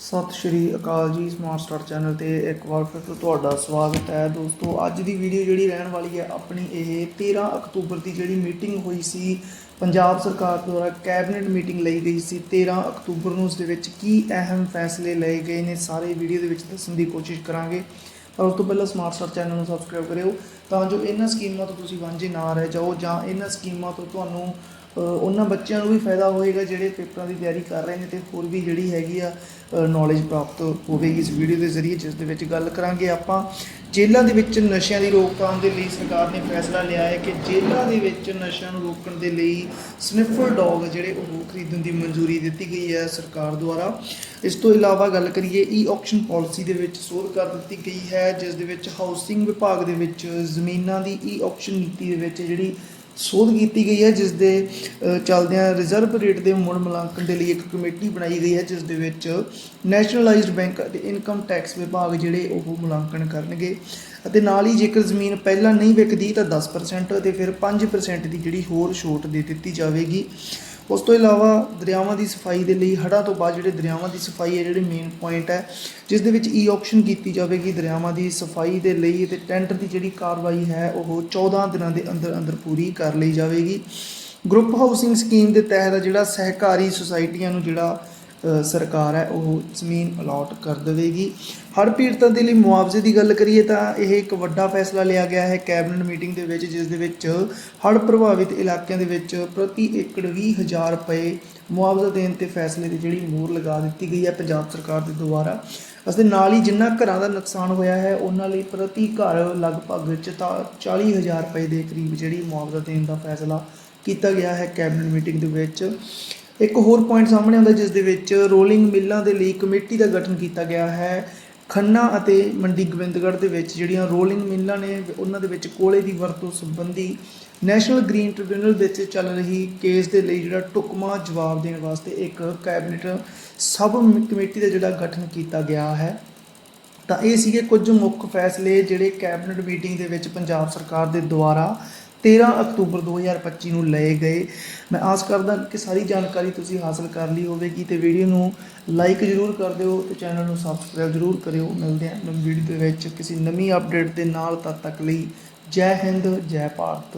ਸਤਿ ਸ਼੍ਰੀ ਅਕਾਲ ਜੀ smart star channel ਤੇ ਇੱਕ ਵਾਰ ਫਿਰ ਤੋਂ ਤੁਹਾਡਾ ਸਵਾਗਤ ਹੈ। ਦੋਸਤੋ, ਅੱਜ ਦੀ ਵੀਡੀਓ ਜਿਹੜੀ ਰਹਿਣ ਵਾਲੀ ਹੈ ਆਪਣੀ ਇਹ 13 ਅਕਤੂਬਰ ਦੀ ਜਿਹੜੀ ਮੀਟਿੰਗ ਹੋਈ ਸੀ, ਪੰਜਾਬ ਸਰਕਾਰ ਦੁਆਰਾ ਕੈਬਨਿਟ ਮੀਟਿੰਗ ਲਈ ਗਈ ਸੀ। 13 ਅਕਤੂਬਰ ਨੂੰ ਉਸ ਦੇ ਵਿੱਚ ਕੀ ਅਹਿਮ ਫੈਸਲੇ ਲਏ ਗਏ ਨੇ, ਸਾਰੇ ਵੀਡੀਓ ਦੇ ਵਿੱਚ ਦੱਸਣ ਦੀ ਕੋਸ਼ਿਸ਼ ਕਰਾਂਗੇ। ਪਰ ਉਸ ਤੋਂ ਪਹਿਲਾਂ ਸਮਾਰਟ ਸਟਾਰ ਚੈਨਲ ਨੂੰ ਸਬਸਕ੍ਰਾਈਬ ਕਰਿਓ, ਤਾਂ ਜੋ ਇਹਨਾਂ ਸਕੀਮਾਂ ਤੋਂ ਤੁਸੀਂ ਵਾਂਝੇ ਨਾ ਰਹਿ ਜਾਓ ਜਾਂ ਇਹਨਾਂ ਸਕੀਮਾਂ ਤੋਂ ਤੁਹਾਨੂੰ ਉਹਨਾਂ ਬੱਚਿਆਂ ਨੂੰ ਵੀ ਫਾਇਦਾ ਹੋਏਗਾ ਜਿਹੜੇ ਪੇਪਰਾਂ ਦੀ ਤਿਆਰੀ ਕਰ ਰਹੇ ਨੇ ਤੇ ਹੋਰ ਵੀ ਜਿਹੜੀ ਹੈਗੀ ਆ ਨੌਲੇਜ ਪ੍ਰਾਪਤ ਹੋਵੇਗੀ ਇਸ ਵੀਡੀਓ ਦੇ ਜ਼ਰੀਏ, ਜਿਸ ਦੇ ਵਿੱਚ ਗੱਲ ਕਰਾਂਗੇ ਆਪਾਂ। ਜੇਲ੍ਹਾਂ ਦੇ ਵਿੱਚ ਨਸ਼ਿਆਂ ਦੀ ਰੋਕਥਾਮ ਦੇ ਲਈ ਸਰਕਾਰ ਨੇ ਫੈਸਲਾ ਲਿਆ ਹੈ ਕਿ ਜੇਲ੍ਹਾਂ ਦੇ ਵਿੱਚ ਨਸ਼ਿਆਂ ਨੂੰ ਰੋਕਣ ਦੇ ਲਈ ਸਨਿਫਰ ਡੌਗ ਜਿਹੜੇ ਉਹ ਖਰੀਦਣ ਦੀ ਮਨਜ਼ੂਰੀ ਦਿੱਤੀ ਗਈ ਹੈ ਸਰਕਾਰ ਦੁਆਰਾ। ਇਸ ਤੋਂ ਇਲਾਵਾ ਗੱਲ ਕਰੀਏ ਈ ਆਕਸ਼ਨ ਪਾਲਿਸੀ ਦੇ ਵਿੱਚ ਸੋਧ ਕਰ ਦਿੱਤੀ ਗਈ ਹੈ, ਜਿਸ ਦੇ ਵਿੱਚ ਹਾਊਸਿੰਗ ਵਿਭਾਗ ਦੇ ਵਿੱਚ ਜ਼ਮੀਨਾਂ ਦੀ ਈ ਆਕਸ਼ਨ ਨੀਤੀ ਦੇ ਵਿੱਚ ਜਿਹੜੀ ਸੋਧ ਕੀਤੀ ਗਈ ਹੈ ਜਿਸ ਦੇ ਅ, ਚੱਲਦਿਆਂ ਰਿਜ਼ਰਵ ਰੇਟ ਦੇ ਮੁੜ ਮੁਲਾਂਕਣ ਦੇ ਲਈ ਇੱਕ ਕਮੇਟੀ ਬਣਾਈ ਗਈ ਹੈ ਜਿਸ ਦੇ ਵਿੱਚ ਨੈਸ਼ਨਲਾਈਜ਼ਡ ਬੈਂਕ ਅਤੇ ਇਨਕਮ ਟੈਕਸ ਵਿਭਾਗ ਜਿਹੜੇ ਉਹ ਮੁਲਾਂਕਣ ਕਰਨਗੇ। ਅਤੇ ਨਾਲ ਹੀ ਜੇਕਰ ਜ਼ਮੀਨ ਪਹਿਲਾਂ ਨਹੀਂ ਵਿਕਦੀ ਤਾਂ 10% ਅਤੇ ਫਿਰ 5% ਦੀ ਜਿਹੜੀ ਹੋਰ ਛੋਟ ਦੇ ਦਿੱਤੀ ਜਾਵੇਗੀ। ਉਸ ਤੋਂ ਇਲਾਵਾ ਦਰਿਆਵਾਂ ਦੀ ਸਫ਼ਾਈ ਦੇ ਲਈ ਹੜ੍ਹਾਂ ਤੋਂ ਬਾਅਦ ਜਿਹੜੇ ਦਰਿਆਵਾਂ ਦੀ ਸਫ਼ਾਈ ਹੈ, ਜਿਹੜੇ ਮੇਨ ਪੁਆਇੰਟ ਹੈ, ਜਿਸ ਦੇ ਵਿੱਚ e ਈ ਆਪਸ਼ਨ ਕੀਤੀ ਜਾਵੇਗੀ ਦਰਿਆਵਾਂ ਦੀ ਸਫ਼ਾਈ ਦੇ ਲਈ ਤੇ ਟੈਂਡਰ ਦੀ ਜਿਹੜੀ ਕਾਰਵਾਈ ਹੈ, ਉਹ 14 ਦਿਨਾਂ ਦੇ ਅੰਦਰ ਅੰਦਰ ਪੂਰੀ ਕਰ ਲਈ ਜਾਵੇਗੀ। ਗਰੁੱਪ ਹਾਊਸਿੰਗ ਸਕੀਮ ਦੇ ਤਹਿਤ ਜਿਹੜਾ ਸਹਿਕਾਰੀ ਸੁਸਾਇਟੀਆਂ ਨੂੰ ਜਿਹੜਾ ਸਰਕਾਰ ਹੈ, ਉਹ ਜ਼ਮੀਨ ਅਲਾਟ ਕਰ ਦੇਵੇਗੀ। ਹੜ੍ਹ ਪੀੜਤਾਂ ਦੇ ਲਈ ਮੁਆਵਜ਼ੇ ਦੀ ਗੱਲ ਕਰੀਏ ਤਾਂ ਇਹ ਇੱਕ ਵੱਡਾ ਫੈਸਲਾ ਲਿਆ ਗਿਆ ਹੈ ਕੈਬਨਿਟ ਮੀਟਿੰਗ ਦੇ ਵਿੱਚ, ਜਿਸ ਦੇ ਵਿੱਚ ਹੜ੍ਹ ਪ੍ਰਭਾਵਿਤ ਇਲਾਕਿਆਂ ਦੇ ਵਿੱਚ ਪ੍ਰਤੀ ਏਕੜ 20000 ਰੁਪਏ ਮੁਆਵਜ਼ਾ ਦੇਣ ਤੇ ਫੈਸਲੇ ਦੀ ਜਿਹੜੀ ਮੋਹਰ ਲਗਾ ਦਿੱਤੀ ਗਈ ਹੈ ਪੰਜਾਬ ਸਰਕਾਰ ਦੇ ਦੁਆਰਾ। ਇਸ ਦੇ ਨਾਲ ਹੀ ਜਿੰਨਾ ਘਰਾਂ ਦਾ ਨੁਕਸਾਨ ਹੋਇਆ ਹੈ, ਉਹਨਾਂ ਲਈ ਪ੍ਰਤੀ ਘਰ ਲਗਭਗ ਚਤਾ- 40000 ਰੁਪਏ ਦੇ ਕਰੀਬ ਜਿਹੜੀ ਮੁਆਵਜ਼ਾ ਦੇਣ ਦਾ ਫੈਸਲਾ ਕੀਤਾ ਗਿਆ ਹੈ ਕੈਬਨਿਟ ਮੀਟਿੰਗ ਦੇ ਵਿੱਚ। ਇੱਕ ਹੋਰ ਪੁਆਇੰਟ ਸਾਹਮਣੇ ਆਉਂਦਾ ਜਿਸ ਦੇ ਵਿੱਚ ਰੋਲਿੰਗ ਮਿੱਲਾਂ ਦੇ ਲਈ ਕਮੇਟੀ ਦਾ ਗਠਨ ਕੀਤਾ ਗਿਆ ਹੈ। ਖੰਨਾ ਅਤੇ ਮੰਡੀ ਗੋਬਿੰਦਗੜ੍ਹ ਦੇ ਵਿੱਚ ਜਿਹੜੀਆਂ ਰੋਲਿੰਗ ਮਿੱਲਾਂ ਨੇ, ਉਹਨਾਂ ਦੇ ਵਿੱਚ ਕੋਲੇ ਦੀ ਵਰਤੋਂ ਸੰਬੰਧੀ ਨੈਸ਼ਨਲ ਗ੍ਰੀਨ ਟ੍ਰਿਬਿਊਨਲ ਵਿੱਚ ਚੱਲ ਰਹੀ ਕੇਸ ਦੇ ਲਈ ਜਿਹੜਾ ਟੁਕਮਾ ਜਵਾਬ ਦੇਣ ਵਾਸਤੇ ਇੱਕ ਕੈਬਨਿਟ ਸਬ ਕਮੇਟੀ ਦਾ ਜਿਹੜਾ ਗਠਨ ਕੀਤਾ ਗਿਆ ਹੈ। ਤਾਂ ਇਹ ਸੀਗੇ ਕੁਝ ਮੁੱਖ ਫੈਸਲੇ ਜਿਹੜੇ ਕੈਬਨਿਟ ਮੀਟਿੰਗ ਦੇ ਵਿੱਚ ਪੰਜਾਬ ਸਰਕਾਰ ਦੇ ਦੁਆਰਾ 13 ਅਕਤੂਬਰ 2025 ਨੂੰ ਲਏ ਗਏ। ਮੈਂ ਆਸ ਕਰਦਾ ਕਿ ਸਾਰੀ ਜਾਣਕਾਰੀ ਤੁਸੀਂ ਹਾਸਲ ਕਰ ਲਈ ਹੋਵੇਗੀ ਤੇ ਵੀਡੀਓ ਨੂੰ ਲਾਈਕ ਜ਼ਰੂਰ ਕਰ ਦਿਓ ਤੇ ਚੈਨਲ ਨੂੰ ਸਬਸਕ੍ਰਾਈਬ ਜ਼ਰੂਰ ਕਰਿਓ। ਮਿਲਦੇ ਹਾਂ ਨਵੀਂ ਵੀਡੀਓ ਦੇ ਵਿੱਚ ਕਿਸੇ ਨਵੀਂ ਅਪਡੇਟ ਦੇ ਨਾਲ ਤਦ ਤੱਕ ਲਈ ਜੈ ਹਿੰਦ, ਜੈ ਭਾਰਤ।